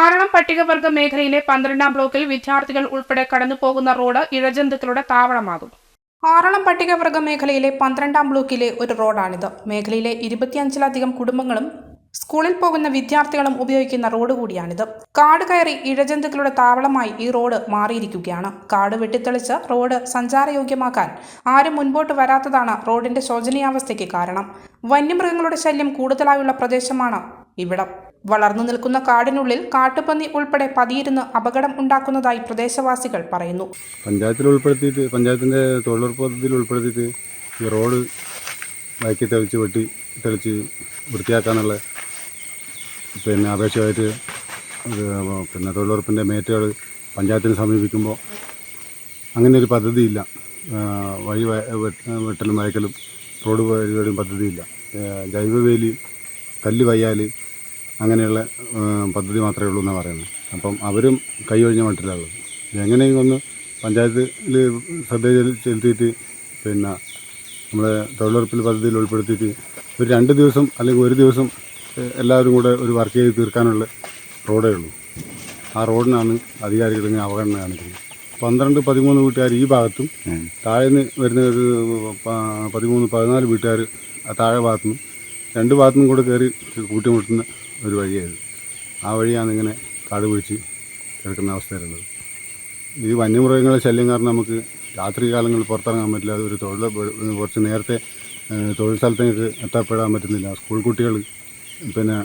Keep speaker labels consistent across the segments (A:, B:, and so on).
A: ആറളം പട്ടികവർഗ മേഖലയിലെ പന്ത്രണ്ടാം ബ്ലോക്കിൽ വിദ്യാർത്ഥികൾ ഉൾപ്പെടെ കടന്നുപോകുന്ന റോഡ് ഇഴജന്തുക്കളുടെ താവളമാകും. ആറളം പട്ടികവർഗ മേഖലയിലെ പന്ത്രണ്ടാം ബ്ലോക്കിലെ ഒരു റോഡാണിത്. മേഖലയിലെ ഇരുപത്തിയഞ്ചിലധികം കുടുംബങ്ങളും സ്കൂളിൽ പോകുന്ന വിദ്യാർത്ഥികളും ഉപയോഗിക്കുന്ന റോഡ് കൂടിയാണിത്. കാട് കയറി ഇഴജന്തുക്കളുടെ താവളമായി ഈ റോഡ് മാറിയിരിക്കുകയാണ്. കാട് വെട്ടിത്തെളിച്ച് റോഡ് സഞ്ചാരയോഗ്യമാക്കാൻ ആരും മുൻപോട്ട് വരാത്തതാണ് റോഡിന്റെ ശോചനീയാവസ്ഥയ്ക്ക് കാരണം. വന്യമൃഗങ്ങളുടെ ശല്യം കൂടുതലായുള്ള പ്രദേശമാണ് ഇവിടം. വളർന്നു നിൽക്കുന്ന കാടിനുള്ളിൽ കാട്ടുപന്നി ഉൾപ്പെടെ പതിയിരുന്ന് അപകടം ഉണ്ടാക്കുന്നതായി പ്രദേശവാസികൾ പറയുന്നു.
B: പഞ്ചായത്തിൽ ഉൾപ്പെടുത്തിയിട്ട് പഞ്ചായത്തിന്റെ തൊഴിലുറപ്പ് പദ്ധതിയിൽ ഉൾപ്പെടുത്തിയിട്ട് ഈ റോഡ് വയക്കി തെളിച്ച് വെട്ടി തെളിച്ച് വൃത്തിയാക്കാനുള്ള പിന്നെ അപേക്ഷയായിട്ട് പിന്നെ തൊഴിലുറപ്പിന്റെ മേറ്റുകൾ പഞ്ചായത്തിനെ സമീപിക്കുമ്പോൾ അങ്ങനെ ഒരു പദ്ധതിയില്ല. വഴി വെട്ടലും വയക്കലും റോഡ് പരിപാടിയും പദ്ധതിയില്ല. ജൈവവേലി കല്ല് വയ്യാൽ അങ്ങനെയുള്ള പദ്ധതി മാത്രമേ ഉള്ളൂ എന്നാണ് പറയുന്നത്. അപ്പം അവരും കൈ ഒഴിഞ്ഞ മട്ടിലുള്ളത് എങ്ങനെയെങ്കിലും ഒന്ന് പഞ്ചായത്തിൽ ശ്രദ്ധ ചെലു- ചെലുത്തിയിട്ട് പിന്നെ നമ്മുടെ തൊഴിലുറപ്പിൽ പദ്ധതിയിൽ ഉൾപ്പെടുത്തിയിട്ട് ഒരു രണ്ട് ദിവസം അല്ലെങ്കിൽ ഒരു ദിവസം എല്ലാവരും കൂടെ ഒരു വർക്ക് ചെയ്ത് തീർക്കാനുള്ള റോഡേ ഉള്ളൂ. ആ റോഡിനാണ് അധികാരികൾ ഇങ്ങനെ അവഗണന കാണിക്കുന്നത്. പന്ത്രണ്ട് പതിമൂന്ന് വീട്ടുകാർ ഈ ഭാഗത്തും താഴെ വരുന്ന പതിമൂന്ന് പതിനാല് വീട്ടുകാർ താഴെ ഭാഗത്തുനിന്നും രണ്ട് ഭാഗത്തുനിന്നും കൂടെ കയറി കൂട്ടിമുട്ടുന്ന ഒരു വഴിയായത് ആ വഴിയാണ് ഇങ്ങനെ കാട് പിടിച്ച് കിടക്കുന്ന അവസ്ഥയിലുള്ളത്. ഈ വന്യമൃഗങ്ങളെ ശല്യം കാരണം നമുക്ക് രാത്രി കാലങ്ങളിൽ പുറത്തിറങ്ങാൻ പറ്റില്ല. ഒരു തൊഴിൽ കുറച്ച് നേരത്തെ തൊഴിൽ സ്ഥലത്തേക്ക് എത്തപ്പെടാൻ പറ്റുന്നില്ല. സ്കൂൾ കുട്ടികൾ പിന്നെ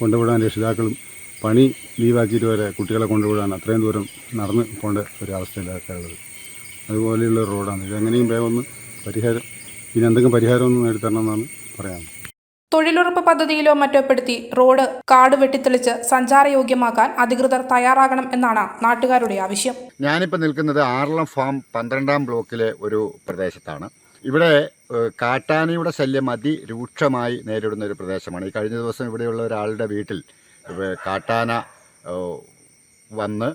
B: കൊണ്ടുവിടാൻ രക്ഷിതാക്കളും പണി ലീവാക്കിയിട്ട് വരെ കുട്ടികളെ കൊണ്ടുവിടാൻ അത്രയും ദൂരം നടന്ന് പോകേണ്ട ഒരു അവസ്ഥയിലൊക്കെ ഉള്ളത് അതുപോലെയുള്ള റോഡാണ്. ഇതെങ്ങനെയും വേഗം ഒന്ന് പരിഹാരം ഇനി എന്തെങ്കിലും പരിഹാരം ഒന്ന് നേടിത്തരണം എന്നാണ് പറയാൻ
A: തൊഴിലുറപ്പ് പദ്ധതിയിലോ മറ്റോ പെടുത്തി റോഡ് കാട് വെട്ടിത്തെളിച്ച് സഞ്ചാരയോഗ്യമാക്കാൻ അധികൃതർ തയ്യാറാകണം എന്നാണ് നാട്ടുകാരുടെ ആവശ്യം.
C: ഞാനിപ്പോൾ നിൽക്കുന്നത് ആറളം ഫാം പന്ത്രണ്ടാം ബ്ലോക്കിലെ ഒരു പ്രദേശത്താണ്. ഇവിടെ കാട്ടാനയുടെ ശല്യം അതിരൂക്ഷമായി നേരിടുന്ന ഒരു പ്രദേശമാണ്. ഈ കഴിഞ്ഞ ദിവസം ഇവിടെയുള്ള ഒരാളുടെ വീട്ടിൽ കാട്ടാന വന്ന്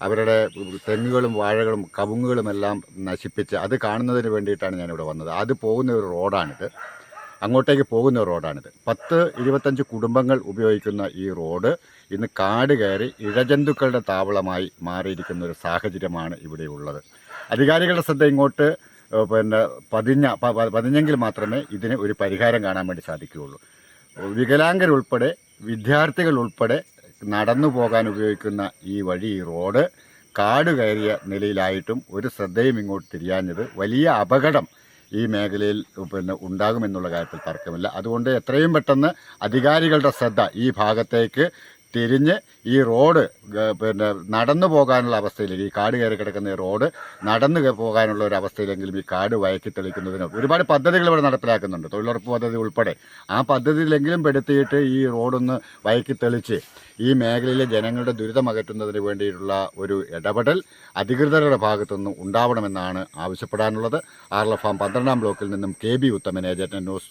C: അവരുടെ തെങ്ങുകളും വാഴകളും കവുങ്ങുകളും എല്ലാം നശിപ്പിച്ച് അത് കാണുന്നതിന് വേണ്ടിയിട്ടാണ് ഞാനിവിടെ വന്നത്. അത് പോകുന്ന ഒരു റോഡാണിത്. അങ്ങോട്ടേക്ക് പോകുന്ന റോഡാണിത്. പത്ത് ഇരുപത്തഞ്ച് കുടുംബങ്ങൾ ഉപയോഗിക്കുന്ന ഈ റോഡ് ഇന്ന് കാട് കയറി ഇഴജന്തുക്കളുടെ താവളമായി മാറിയിരിക്കുന്ന ഒരു സാഹചര്യമാണ് ഇവിടെ ഉള്ളത്. അധികാരികളുടെ ശ്രദ്ധ ഇങ്ങോട്ട് പിന്നെ പതിഞ്ഞ പതിഞ്ഞെങ്കിൽ മാത്രമേ ഇതിന് ഒരു പരിഹാരം കാണാൻ വേണ്ടി സാധിക്കുകയുള്ളൂ. വികലാംഗരുൾപ്പെടെ വിദ്യാർത്ഥികൾ ഉൾപ്പെടെ നടന്നു പോകാൻ ഉപയോഗിക്കുന്ന ഈ വഴി ഈ റോഡ് കാട് കയറിയ നിലയിലായിട്ടും ഒരു ശ്രദ്ധയും ഇങ്ങോട്ട് തിരിയാഞ്ഞത് വലിയ അപകടം ഈ മേഖലയിൽ പിന്നെ ഉണ്ടാകുമെന്നുള്ള കാര്യത്തിൽ തർക്കമില്ല. അതുകൊണ്ട് എത്രയും പെട്ടെന്ന് അധികാരികളുടെ ശ്രദ്ധ ഈ ഭാഗത്തേക്ക് തിരിഞ്ഞ് ഈ റോഡ് പിന്നെ നടന്നു പോകാനുള്ള അവസ്ഥയിലേക്ക് ഈ കാട് കയറി കിടക്കുന്ന ഈ റോഡ് നടന്നു പോകാനുള്ള ഒരു അവസ്ഥയിലെങ്കിലും ഈ കാട് വയക്കി തെളിക്കുന്നതിന് ഒരുപാട് പദ്ധതികൾ ഇവിടെ നടപ്പിലാക്കുന്നുണ്ട്. തൊഴിലുറപ്പ് പദ്ധതി ഉൾപ്പെടെ. ആ പദ്ധതിയിലെങ്കിലും പെടുത്തിയിട്ട് ഈ റോഡൊന്ന് വയക്കി തെളിച്ച് ഈ മേഖലയിലെ ജനങ്ങളുടെ ദുരിതം അകറ്റുന്നതിന് വേണ്ടിയിട്ടുള്ള ഒരു ഇടപെടൽ അധികൃതരുടെ ഭാഗത്തുനിന്ന് ഉണ്ടാവണമെന്നാണ് ആവശ്യപ്പെടാനുള്ളത്. ആർല ഫാം പന്ത്രണ്ടാം ബ്ലോക്കിൽ നിന്നും K B Uthaman agent news